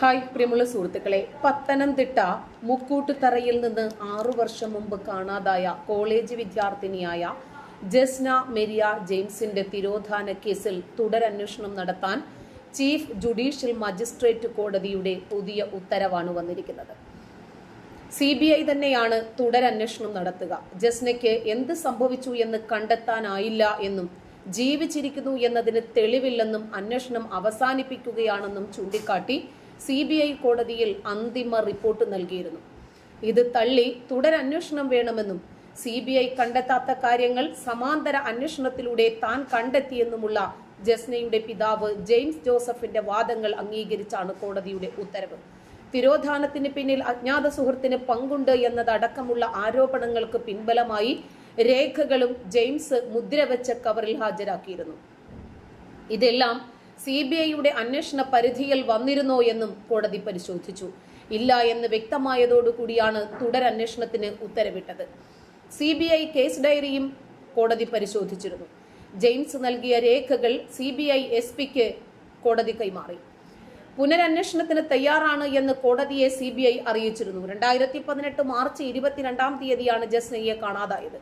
Hi പ്രിയമുള്ള സുഹൃത്തുക്കളെ. പത്തനംതിട്ട മുക്കൂട്ടുതറയിൽ നിന്ന് ആറു വർഷം മുമ്പ് കാണാതായ കോളേജ് വിദ്യാർത്ഥിനിയായ ജസ്ന മെരിയ ജെയിംസിന്റെ തിരോധാന കേസിൽ തുടരന്വേഷണം നടത്താൻ ചീഫ് ജുഡീഷ്യൽ മജിസ്ട്രേറ്റ് കോടതിയുടെ പുതിയ ഉത്തരവാണ് വന്നിരിക്കുന്നത്. സി ബി ഐ തന്നെയാണ് തുടരന്വേഷണം നടത്തുക. ജസ്നയ്ക്ക് എന്ത് സംഭവിച്ചു എന്ന് കണ്ടെത്താനായില്ല എന്നും ജീവിച്ചിരിക്കുന്നു എന്നതിന് തെളിവില്ലെന്നും അന്വേഷണം അവസാനിപ്പിക്കുകയാണെന്നും ചൂണ്ടിക്കാട്ടി സി ബി ഐ കോടതിയിൽ അന്തിമ റിപ്പോർട്ട് നൽകിയിരുന്നു. ഇത് തള്ളി തുടരന്വേഷണം വേണമെന്നും സി ബി ഐ കണ്ടെത്താത്ത കാര്യങ്ങൾ സമാന്തര അന്വേഷണത്തിലൂടെ താൻ കണ്ടെത്തിയെന്നുമുള്ള ജസ്നയുടെ പിതാവ് ജെയിംസ് ജോസഫിന്റെ വാദങ്ങൾ അംഗീകരിച്ചാണ് കോടതിയുടെ ഉത്തരവ്. തിരോധാനത്തിന് പിന്നിൽ അജ്ഞാത സുഹൃത്തിന് പങ്കുണ്ട് എന്നതടക്കമുള്ള ആരോപണങ്ങൾക്ക് പിൻബലമായി രേഖകളും ജെയിംസ് മുദ്രവെച്ച കവറിൽ ഹാജരാക്കിയിരുന്നു. ഇതെല്ലാം സി ബി ഐയുടെ അന്വേഷണ പരിധിയിൽ വന്നിരുന്നോ എന്നും കോടതി പരിശോധിച്ചു. ഇല്ല എന്ന് വ്യക്തമായതോടുകൂടിയാണ് തുടരന്വേഷണത്തിന് ഉത്തരവിട്ടത്. സി ബി ഐ കേസ് ഡയറിയും കോടതി പരിശോധിച്ചിരുന്നു. ജെയിംസ് നൽകിയ രേഖകൾ സി ബി ഐ എസ് പിക്ക് കോടതി കൈമാറി. പുനരന്വേഷണത്തിന് തയ്യാറാണ് എന്ന് കോടതിയെ സി ബി ഐ അറിയിച്ചിരുന്നു. രണ്ടായിരത്തി പതിനെട്ട് മാർച്ച് ഇരുപത്തിരണ്ടാം തീയതിയാണ് ജസ്നയെ കാണാതായത്.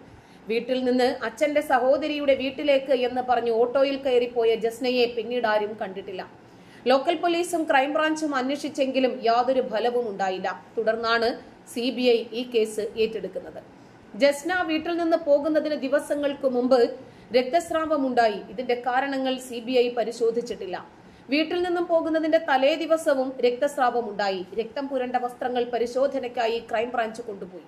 വീട്ടിൽ നിന്ന് അച്ഛന്റെ സഹോദരിയുടെ വീട്ടിലേക്ക് എന്ന് പറഞ്ഞ് ഓട്ടോയിൽ കയറിപ്പോയ ജസ്നയെ പിന്നീട് ആരും കണ്ടിട്ടില്ല. ലോക്കൽ പോലീസും ക്രൈംബ്രാഞ്ചും അന്വേഷിച്ചെങ്കിലും യാതൊരു ഫലവും ഉണ്ടായില്ല. തുടർന്നാണ് സി ഈ കേസ് ഏറ്റെടുക്കുന്നത്. ജസ്ന വീട്ടിൽ നിന്ന് പോകുന്നതിന് ദിവസങ്ങൾക്ക് മുമ്പ് രക്തസ്രാവമുണ്ടായി. ഇതിന്റെ കാരണങ്ങൾ സി പരിശോധിച്ചിട്ടില്ല. വീട്ടിൽ നിന്നും പോകുന്നതിന്റെ തലേ ദിവസവും രക്തസ്രാവമുണ്ടായി. രക്തം പുരണ്ട വസ്ത്രങ്ങൾ പരിശോധനയ്ക്കായി ക്രൈംബ്രാഞ്ച് കൊണ്ടുപോയി.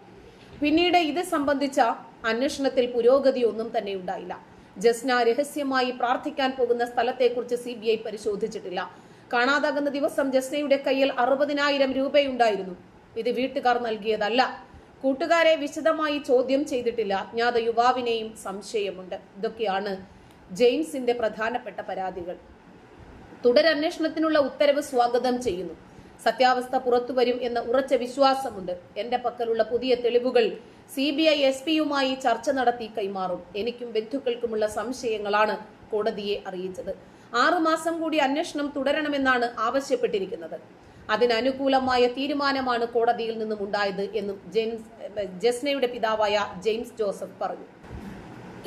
പിന്നീട് ഇത് സംബന്ധിച്ച അന്വേഷണത്തിൽ പുരോഗതി ഒന്നും തന്നെ ഉണ്ടായില്ല. ജസ്ന രഹസ്യമായി പ്രാർത്ഥിക്കാൻ പോകുന്ന സ്ഥലത്തെക്കുറിച്ച് സി ബി ഐ പരിശോധിച്ചിട്ടില്ല. കാണാതാകുന്ന ദിവസം ജസ്നയുടെ കയ്യിൽ അറുപതിനായിരം രൂപയുണ്ടായിരുന്നു. ഇത് വീട്ടുകാർ നൽകിയതല്ല. കൂട്ടുകാരെ വിശദമായി ചോദ്യം ചെയ്തിട്ടില്ല. അജ്ഞാത യുവാവിനെയും സംശയമുണ്ട്. ഇതൊക്കെയാണ് ജെയിംസിന്റെ പ്രധാനപ്പെട്ട പരാതികൾ. തുടരന്വേഷണത്തിനുള്ള ഉത്തരവ് സ്വാഗതം ചെയ്യുന്നു. സത്യാവസ്ഥ പുറത്തുവരും എന്ന ഉറച്ച വിശ്വാസമുണ്ട്. എന്റെ പക്കലുള്ള പുതിയ തെളിവുകൾ സി ബി ഐ എസ് പിയുമായി ചർച്ച നടത്തി കൈമാറും. എനിക്കും ബന്ധുക്കൾക്കുമുള്ള സംശയങ്ങളാണ് കോടതിയെ അറിയിച്ചത്. ആറുമാസം കൂടി അന്വേഷണം തുടരണമെന്നാണ് ആവശ്യപ്പെട്ടിരിക്കുന്നത്. അതിനനുകൂലമായ തീരുമാനമാണ് കോടതിയിൽ നിന്നും ഉണ്ടായത് എന്നും ജെയിംസ് ജസ്നയുടെ പിതാവായ ജെയിംസ് ജോസഫ് പറഞ്ഞു.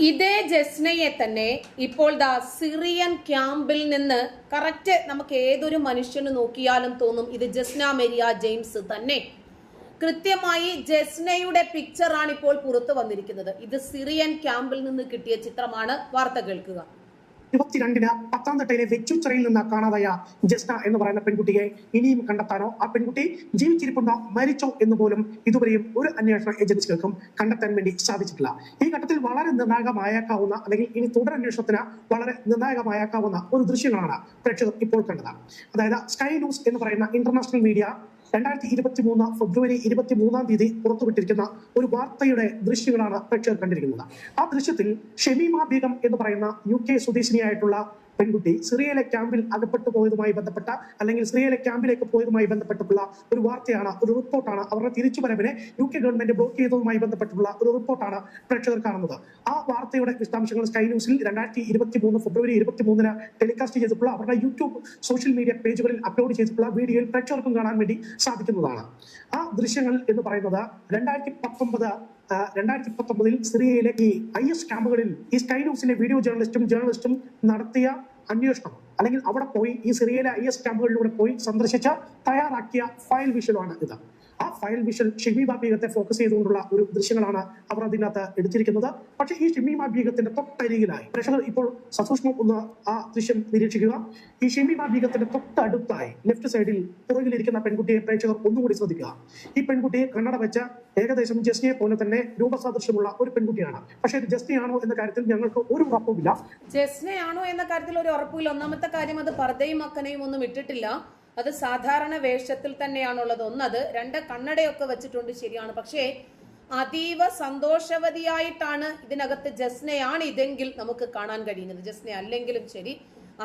ഇതേ ജസ്നയെ തന്നെ ഇപ്പോൾ ദാ സിറിയൻ ക്യാമ്പിൽ നിന്ന് കറക്റ്റ് നമുക്ക് ഏതൊരു മനുഷ്യന് നോക്കിയാലും തോന്നും ഇത് ജസ്ന മെരിയ ജെയിംസ് തന്നെ. കൃത്യമായി ജസ്നയുടെ പിക്ചറാണ് ഇപ്പോൾ പുറത്തു വന്നിരിക്കുന്നത്. ഇത് സിറിയൻ ക്യാമ്പിൽ നിന്ന് കിട്ടിയ ചിത്രമാണ്. വാർത്ത കേൾക്കുക. ഇരുപത്തിരണ്ടിന് പത്തനംതിട്ടയിലെ വെച്ചുച്ചിറയിൽ നിന്ന് കാണാതായ ജസ്ന എന്ന് പറയുന്ന പെൺകുട്ടിയെ ഇനിയും കണ്ടെത്താനോ? ആ പെൺകുട്ടി ജീവിച്ചിരിപ്പുണ്ടോ? മരിച്ചോ എന്ന് പോലും ഇതുവരെയും ഒരു അന്വേഷണ ഏജൻസികൾക്കും കണ്ടെത്താൻ വേണ്ടി സാധിച്ചിട്ടില്ല. ഈ ഘട്ടത്തിൽ വളരെ നിർണായകമായേക്കാവുന്ന അല്ലെങ്കിൽ ഇനി തുടരന്വേഷണത്തിന് വളരെ നിർണായകമായേക്കാവുന്ന ഒരു ദൃശ്യങ്ങളാണ് പ്രേക്ഷകർ ഇപ്പോൾ കണ്ടത്. അതായത് സ്കൈ ന്യൂസ് എന്ന് പറയുന്ന ഇന്റർനാഷണൽ മീഡിയ രണ്ടായിരത്തി ഇരുപത്തി മൂന്ന് ഫെബ്രുവരി ഇരുപത്തി മൂന്നാം തീയതി പുറത്തുവിട്ടിരിക്കുന്ന ഒരു വാർത്തയുടെ ദൃശ്യങ്ങളാണ് പ്രേക്ഷകർ കണ്ടിരിക്കുന്നത്. ആ ദൃശ്യത്തിൽ ഷെമീമ ബീഗം എന്ന് പറയുന്ന യു കെ സ്വദേശിനിയായിട്ടുള്ള പെൺകുട്ടി സിറിയയിലെ ക്യാമ്പിൽ അകപ്പെട്ടു പോയതുമായി ബന്ധപ്പെട്ട അല്ലെങ്കിൽ സിറിയയിലെ ക്യാമ്പിലേക്ക് പോയതുമായി ബന്ധപ്പെട്ടുള്ള ഒരു വാർത്തയാണ് ഒരു റിപ്പോർട്ടാണ് അവരുടെ തിരിച്ചുവരവിനെ യു കെ ഗവൺമെന്റ് ബ്ലോക്ക് ചെയ്തതുമായി ബന്ധപ്പെട്ടുള്ള ഒരു റിപ്പോർട്ടാണ് പ്രേക്ഷകർ കാണുന്നത്. ആ വാർത്തയുടെ വിശദാംശങ്ങൾ സ്കൈ ന്യൂസിൽ രണ്ടായിരത്തി ഇരുപത്തി മൂന്ന് ഫെബ്രുവരി ഇരുപത്തി മൂന്നിന് ടെലികാസ്റ്റ് ചെയ്തിട്ടുള്ള അവരുടെ യൂട്യൂബ് സോഷ്യൽ മീഡിയ പേജുകളിൽ അപ്ലോഡ് ചെയ്തിട്ടുള്ള വീഡിയോയിൽ പ്രേക്ഷകർക്കും കാണാൻ വേണ്ടി സാധിക്കുന്നതാണ്. ആ ദൃശ്യങ്ങൾ എന്ന് പറയുന്നത് രണ്ടായിരത്തി പത്തൊമ്പത് രണ്ടായിരത്തി പത്തൊമ്പതിൽ സിറിയയിലെ ഈ ഐ എസ് ക്യാമ്പുകളിൽ ഈ സ്കൈ ന്യൂസിലെ വീഡിയോ ജേർണലിസ്റ്റും ജേർണലിസ്റ്റും നടത്തിയ അന്വേഷണം. അല്ലെങ്കിൽ അവിടെ പോയി ഈ സിറിയയിലെ ഐ എസ് ക്യാമ്പുകളിലൂടെ പോയി സന്ദർശിച്ച തയ്യാറാക്കിയ ഫയൽ വിഷയമാണ് ഇത്. ആ ഫയൽ വിഷൻ ഷിമീമ ബീഗത്തെ ഫോക്കസ് ചെയ്തുകൊണ്ടുള്ള ഒരു ദൃശ്യങ്ങളാണ് അവർ അതിനകത്ത് എടുത്തിരിക്കുന്നത്. പക്ഷെ ഈ ഷിമീമ ബീഗത്തിന്റെ തൊട്ടരികിലായി പ്രേക്ഷകർ ഇപ്പോൾ സസൂക്ഷ്മം ഒന്ന് ആ ദൃശ്യം നിരീക്ഷിക്കുക. ഈ ഷിമീമ ബീഗത്തിന്റെ തൊട്ടടുത്തായി ലെഫ്റ്റ് സൈഡിൽ പുറകിലിരിക്കുന്ന പെൺകുട്ടിയെ പ്രേക്ഷകർ ഒന്നുകൂടി ശ്രദ്ധിക്കുക. ഈ പെൺകുട്ടിയെ കണ്ണട വെച്ച ഏകദേശം ജസ്റ്റിയെ പോലെ തന്നെ രൂപസാദൃശ്യമുള്ള ഒരു പെൺകുട്ടിയാണ്. പക്ഷെ ഇത് ജസ്റ്റിയാണോ എന്ന കാര്യത്തിൽ ഞങ്ങൾക്ക് ഒരു ഉറപ്പുമില്ല. ജസ്നയാണോ എന്ന കാര്യത്തിൽ ഒരു ഉറപ്പില്ല ഒന്നാമത്തെ കാര്യം അത് പർദ്ദയും അക്കനയും ഒന്നും ഇട്ടിട്ടില്ല. അത് സാധാരണ വേഷത്തിൽ തന്നെയാണുള്ളത്. ഒന്നത് രണ്ട് കണ്ണടയൊക്കെ വെച്ചിട്ടുണ്ട് ശരിയാണ്. പക്ഷേ അതീവ സന്തോഷവതിയായിട്ടാണ് ഇതിനകത്ത് ജസ്നയാണ് ഇതെങ്കിൽ നമുക്ക് കാണാൻ കഴിയുന്നത്. ജസ്ന അല്ലെങ്കിലും ശരി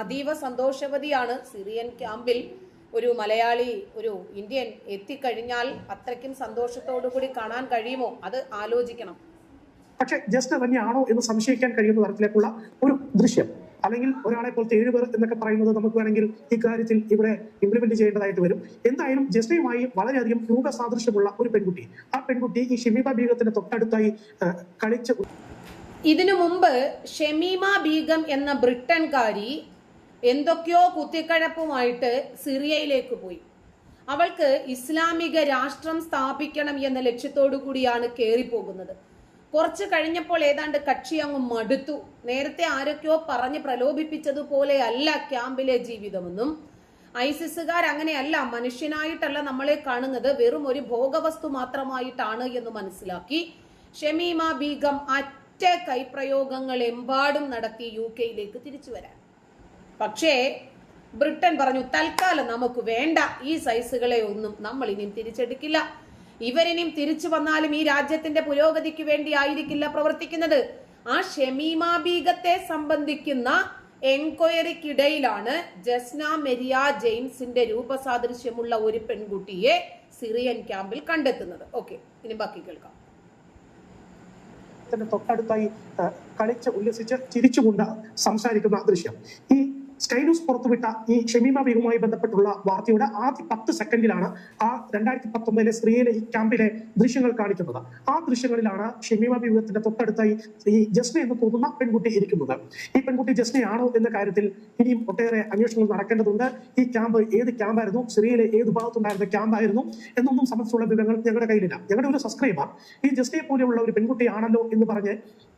അതീവ സന്തോഷവതിയാണ് സിറിയൻ ക്യാമ്പിൽ ഒരു മലയാളി ഒരു ഇന്ത്യൻ എത്തിക്കഴിഞ്ഞാൽ അത്രയ്ക്കും സന്തോഷത്തോടു കൂടി കാണാൻ കഴിയുമോ? അത് ആലോചിക്കണം. പക്ഷേ ജസ്റ്റ് തന്നെയാണോ എന്ന് സംശയിക്കാൻ കഴിയുന്ന തരത്തിലേക്കുള്ള ഒരു ദൃശ്യം. അല്ലെങ്കിൽ ഒരാളെ പോലത്തെ ഏഴ് പേർ എന്നൊക്കെ പറയുന്നത് നമുക്ക് വേണമെങ്കിൽ ഇക്കാര്യത്തിൽ ഇവിടെ ഇംപ്ലിമെന്റ് ചെയ്യേണ്ടതായിട്ട് വരും. എന്തായാലും ജസ്നയുമായി വളരെയധികം രൂപസാദൃശ്യമുള്ള ഒരു പെൺകുട്ടി. ആ പെൺകുട്ടി ഈ ഷമീബ ബീഗത്തിന്റെ തൊട്ടടുത്തായി കളിച്ച് ഇതിനു മുമ്പ് ഷെമീമ ബീഗം എന്ന ബ്രിട്ടൻകാരി എന്തൊക്കെയോ കുത്തിക്കഴപ്പുമായിട്ട് സിറിയയിലേക്ക് പോയി. അവൾക്ക് ഇസ്ലാമിക രാഷ്ട്രം സ്ഥാപിക്കണം എന്ന ലക്ഷ്യത്തോടു കൂടിയാണ് കയറിപ്പോകുന്നത് കുറച്ച് കഴിഞ്ഞപ്പോൾ ഏതാണ്ട് കക്ഷി അങ്ങ് മടുത്തു. നേരത്തെ ആരൊക്കെയോ പറഞ്ഞ് പ്രലോഭിപ്പിച്ചതുപോലെ അല്ല ക്യാമ്പിലെ ജീവിതമെന്നും ഐസിസുകാർ അങ്ങനെയല്ല മനുഷ്യനായിട്ടല്ല നമ്മളെ കാണുന്നത് വെറും ഒരു ഭോഗവസ്തു മാത്രമായിട്ടാണ് എന്ന് മനസ്സിലാക്കി ഷമീമ ബീഗം അറ്റ കൈപ്രയോഗങ്ങൾ എമ്പാടും നടത്തി യു കെയിലേക്ക് തിരിച്ചു വരാൻ. പക്ഷേ ബ്രിട്ടൻ പറഞ്ഞു തൽക്കാലം നമുക്ക് വേണ്ട ഈ സൈസുകളെ ഒന്നും നമ്മൾ ഇനിയും തിരിച്ചെടുക്കില്ല. ഇവരിനിയും തിരിച്ചു വന്നാലും ഈ രാജ്യത്തിന്റെ പുരോഗതിക്ക് വേണ്ടി ആയിരിക്കില്ല പ്രവർത്തിക്കുന്നത്. ആ ഷെമീമാബീഗത്തെ സംബന്ധിക്കുന്ന എൻക്വയറിക്കിടയിലാണ് ജസ്ന മെരിയ ജെയിംസിന്റെ രൂപസാദൃശ്യമുള്ള ഒരു പെൺകുട്ടിയെ സിറിയൻ ക്യാമ്പിൽ കണ്ടെത്തുന്നത്. ഓക്കെ ഇനി ബാക്കി കേൾക്കാം. തൊട്ടടുത്തായി കളിച്ച് ഉല്ലസിച്ച് ചിരിച്ചുകൊണ്ട് സംസാരിക്കുന്ന ദൃശ്യം. ഈ സ്കൈ ന്യൂസ് പുറത്തുവിട്ട ഈ ഷമീമ ബീഗുമായി ബന്ധപ്പെട്ടുള്ള വാർത്തയുടെ ആദ്യ പത്ത് സെക്കൻഡിലാണ് ആ രണ്ടായിരത്തി പത്തൊമ്പതിലെ സ്ത്രീയിലെ ഈ ക്യാമ്പിലെ ദൃശ്യങ്ങൾ കാണിക്കുന്നത്. ആ ദൃശ്യങ്ങളിലാണ് ഷമീമ ബീഗത്തിന്റെ തൊട്ടടുത്തായി ഈ ജസ്ന എന്ന് തോന്നുന്ന പെൺകുട്ടി ഇരിക്കുന്നത്. ഈ പെൺകുട്ടി ജസ്നയാണോ എന്ന കാര്യത്തിൽ ഇനിയും ഒട്ടേറെ അന്വേഷണങ്ങൾ നടക്കേണ്ടതുണ്ട്. ഈ ക്യാമ്പ് ഏത് ക്യാമ്പായിരുന്നു? സിറിയയിലെ ഏത് ഭാഗത്തുണ്ടായിരുന്ന ക്യാമ്പായിരുന്നു? എന്നൊന്നും സംബന്ധിച്ചുള്ള വിവരങ്ങൾ ഞങ്ങളുടെ കയ്യിലില്ല. ഞങ്ങളുടെ ഒരു സബ്സ്ക്രൈബർ ഈ ജസ്നയെ പോലെയുള്ള ഒരു പെൺകുട്ടിയാണല്ലോ എന്ന് പറഞ്ഞ്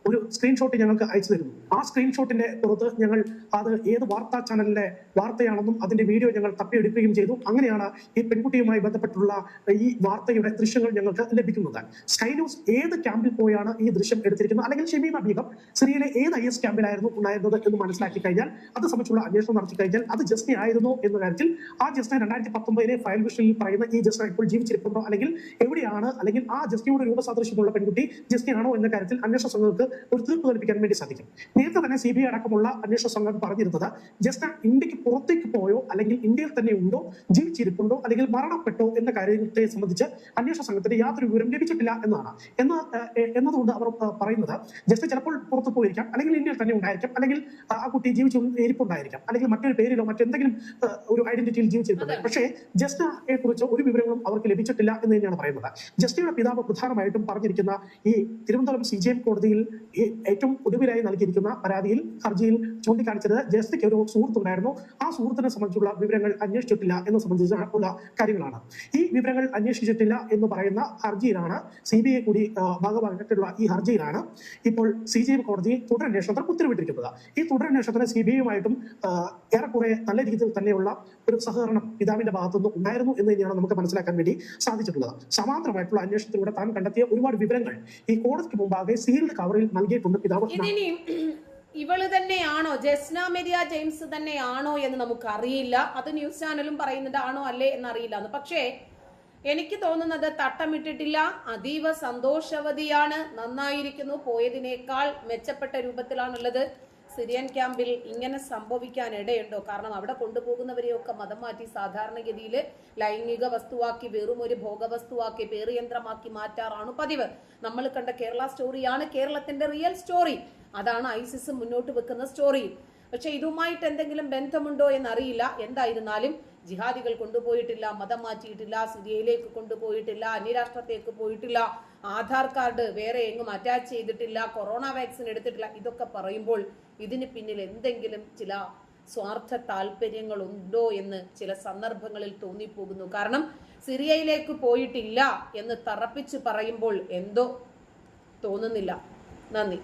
ഒരു സ്ക്രീൻഷോട്ട് ഞങ്ങൾക്ക് അയച്ചു തരുന്നു. ആ സ്ക്രീൻഷോട്ടിന്റെ പുറത്ത് ഞങ്ങൾ അത് ഏത് വാർത്താ ചാനലിലെ വാർത്തയാണെന്നും അതിന്റെ വീഡിയോ ഞങ്ങൾ തപ്പിയെടുക്കുകയും ചെയ്തു. അങ്ങനെയാണ് ഈ പെൺകുട്ടിയുമായി ബന്ധപ്പെട്ടുള്ള ഈ വാർത്തയുടെ ദൃശ്യങ്ങൾ ഞങ്ങൾക്ക് ലഭിക്കുന്നത്. സ്കൈ ന്യൂസ് ഏത് ക്യാമ്പിൽ പോയാണ് ഈ ദൃശ്യം എടുത്തിരിക്കുന്നത്? അല്ലെങ്കിൽ ഷമീമ ബീഗം സിറിയയിലെ ഏത് ഐ എസ് ക്യാമ്പിലായിരുന്നു ഉണ്ടായിരുന്നത് എന്ന് മനസ്സിലാക്കി കഴിഞ്ഞാൽ അത് സംബന്ധിച്ചുള്ള അന്വേഷണം നടത്തി കഴിഞ്ഞാൽ അത് ജസ്ന ആയിരുന്നു എന്ന കാര്യത്തിൽ ആ ജസ്ന രണ്ടായിരത്തി പത്തൊമ്പതിലെ ഫയൽ വിഷനിൽ പറയുന്ന ഈ ജസ്ന ഇപ്പോൾ ജീവിച്ചിരിപ്പുണ്ടോ? അല്ലെങ്കിൽ എവിടെയാണ്? അല്ലെങ്കിൽ ആ ജസ്നയുടെ രൂപസാദൃശ്യമുള്ള പെൺകുട്ടി ജസ്നയാണോ എന്ന കാര്യത്തിൽ അന്വേഷണ സംഘങ്ങൾക്ക് ഒരു തീർപ്പ് കൽപ്പിക്കാൻ വേണ്ടി സാധിക്കും. നേരത്തെ തന്നെ സി ബി ഐ അടക്കമുള്ള അന്വേഷണ സംഘം പറഞ്ഞിരുന്നത് ജസ്റ്റ് ഇന്ത്യയ്ക്ക് പുറത്തേക്ക് പോയോ അല്ലെങ്കിൽ ഇന്ത്യയിൽ തന്നെ ഉണ്ടോ ജീവിച്ചിരിപ്പുണ്ടോ അല്ലെങ്കിൽ മരണപ്പെട്ടോ എന്ന കാര്യത്തെ സംബന്ധിച്ച് അന്വേഷണ സംഘത്തിന് യാതൊരു വിവരം ലഭിച്ചിട്ടില്ല എന്നാണ്. എന്ന് എന്നതുകൊണ്ട് അവർ പറയുന്നത് ജസ്റ്റ് ചിലപ്പോൾ പുറത്ത് പോയിരിക്കാം അല്ലെങ്കിൽ ഇന്ത്യയിൽ തന്നെ ഉണ്ടായിരിക്കാം അല്ലെങ്കിൽ ആ, കുട്ടി ജീവിച്ചു ഇരിപ്പുണ്ടായിരിക്കാം അല്ലെങ്കിൽ മറ്റൊരു പേരിലോ മറ്റെന്തെങ്കിലും ഒരു ഐഡന്റിറ്റിയിൽ ജീവിച്ചിരിക്കുന്നത് പക്ഷേ ജസ്റ്റിനെ കുറിച്ച് ഒരു വിവരങ്ങളും അവർക്ക് ലഭിച്ചിട്ടില്ല എന്ന് തന്നെയാണ് പറയുന്നത്. ജസ്റ്റിയുടെ പിതാവ് പ്രധാനമായിട്ടും പറഞ്ഞിരിക്കുന്ന ഈ തിരുവനന്തപുരം സി ജി എം കോടതിയിൽ ഏറ്റവും ഒടുവിലായി നൽകിയിരിക്കുന്ന പരാതിയിൽ ഹർജിയിൽ ചൂണ്ടിക്കാണിച്ചത് ജസ്റ്റിക്ക് ഒരു സുഹൃത്തുണ്ടായിരുന്നു ആ സുഹൃത്തിനെ സംബന്ധിച്ചുള്ള വിവരങ്ങൾ അന്വേഷിച്ചിട്ടില്ല എന്ന് സംബന്ധിച്ച ഉള്ള കാര്യങ്ങളാണ്. ഈ വിവരങ്ങൾ അന്വേഷിച്ചിട്ടില്ല എന്ന് പറയുന്ന ഹർജിയിലാണ് സി ബി ഐ കൂടി ഭാഗമായിട്ടുള്ള ഈ ഹർജിയിലാണ് ഇപ്പോൾ സി ജി എം കോടതി തുടരന്വേഷണത്തിന് ഉത്തരവിട്ടിരിക്കുന്നത്. ഈ തുടരന്വേഷണത്തിന് സി ബി ഐയുമായിട്ടും ഏറെക്കുറെ നല്ല രീതിയിൽ തന്നെയുള്ള ഒരു സഹകരണം പിതാവിന്റെ ഭാഗത്തുനിന്ന് ഉണ്ടായിരുന്നു എന്ന് തന്നെയാണ് നമുക്ക് മനസ്സിലാക്കാൻ വേണ്ടി സാധിച്ചിട്ടുള്ളത്. സമാന്തരമായിട്ടുള്ള അന്വേഷണത്തിലൂടെ താൻ കണ്ടെത്തിയ ഒരുപാട് വിവരങ്ങൾ ഈ കോടതിക്ക് മുമ്പാകെ സീൽഡ് കവറിൽ നൽകിയിട്ടുണ്ട്. പിതാവ് ഇവൾ തന്നെയാണോ? ജസ്ന മെരിയ ജെയിംസ് തന്നെയാണോ എന്ന് നമുക്ക് അറിയില്ല അത് ന്യൂസ് ചാനലും പറയുന്നത് ആണോ അല്ലേ എന്ന് അറിയില്ല പക്ഷേ എനിക്ക് തോന്നുന്നത് തട്ടമിട്ടിട്ടില്ല. അതീവ സന്തോഷവതിയാണ്. നന്നായിരിക്കുന്നു. പോയതിനേക്കാൾ മെച്ചപ്പെട്ട രൂപത്തിലാണുള്ളത്. സിറിയൻ ക്യാമ്പിൽ ഇങ്ങനെ സംഭവിക്കാൻ ഇടയുണ്ടോ? കാരണം അവിടെ കൊണ്ടുപോകുന്നവരെയൊക്കെ മതം മാറ്റി സാധാരണഗതിയിൽ ലൈംഗിക വസ്തുവാക്കി വെറും ഒരു ഭോഗവസ്തുവാക്കി പേറുയന്ത്രമാക്കി മാറ്റാറാണ് പതിവ്. നമ്മൾ കണ്ട കേരള സ്റ്റോറിയാണ് കേരളത്തിന്റെ റിയൽ സ്റ്റോറി. അതാണ് ഐസിസ് മുന്നോട്ട് വെക്കുന്ന സ്റ്റോറി. പക്ഷെ ഇതുമായിട്ട് എന്തെങ്കിലും ബന്ധമുണ്ടോ എന്നറിയില്ല. എന്തായിരുന്നാലും ജിഹാദികൾ കൊണ്ടുപോയിട്ടില്ല മതം മാറ്റിയിട്ടില്ല സിറിയയിലേക്ക് കൊണ്ടുപോയിട്ടില്ല അന്യരാഷ്ട്രത്തേക്ക് പോയിട്ടില്ല ആധാർ കാർഡ് വേറെ എങ്ങും അറ്റാച്ച് ചെയ്തിട്ടില്ല കൊറോണ വാക്സിൻ എടുത്തിട്ടില്ല ഇതൊക്കെ പറയുമ്പോൾ ഇതിന് പിന്നിൽ എന്തെങ്കിലും ചില സ്വാർത്ഥ താല്പര്യങ്ങൾ ഉണ്ടോ എന്ന് ചില സന്ദർഭങ്ങളിൽ തോന്നിപ്പോകുന്നു. കാരണം സിറിയയിലേക്ക് പോയിട്ടില്ല എന്ന് തറപ്പിച്ച് പറയുമ്പോൾ എന്തോ തോന്നുന്നില്ല. നന്ദി.